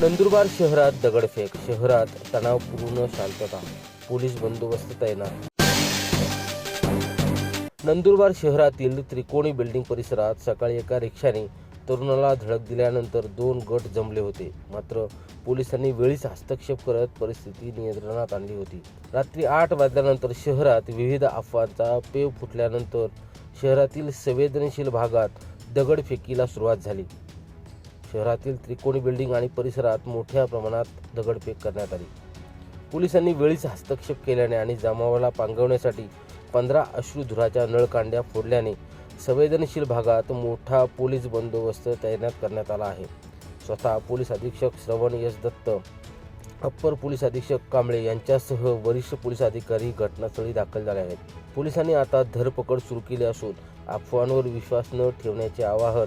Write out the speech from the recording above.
नंदुरबार शहरात दगडफेक. शहरात तणावपूर्ण शांतता. पोलीस बंदोबस्त तैनात. नंदुरबार शहरातील त्रिकोणी बिल्डिंग परिसरात सकाळी एका रिक्षाने तरुणाला धडक दिल्यानंतर दोन गट जमले होते. मात्र पोलिसांनी वेळीच हस्तक्षेप करत परिस्थिती नियंत्रणात आणली होती. रात्री आठ वाजल्यानंतर शहरात विविध अफवांचा पेव फुटल्यानंतर शहरातील संवेदनशील भागात दगडफेकीला सुरुवात झाली. शहरातील त्रिकोणी बिल्डिंग आणि परिसरात मोठ्या प्रमाणात दगडफेक करण्यात आली. पोलिसांनी वेळीच हस्तक्षेप केल्याने आणि जमावाला पांगवण्यासाठी पंधरा अश्रुधुराच्या नळकांड्या फोडल्याने संवेदनशील भागात मोठा पोलीस बंदोबस्त तैनात करण्यात आला आहे. स्वतः पोलीस अधीक्षक श्रवण यश दत्त अप्पर पोलीस अधीक्षक कांबळे यांच्यासह वरिष्ठ पोलीस अधिकारी घटनास्थळी दाखल झाले आहेत. पोलिसांनी आता धरपकड सुरू केली असून अफवांवर विश्वास न ठेवण्याचे आवाहन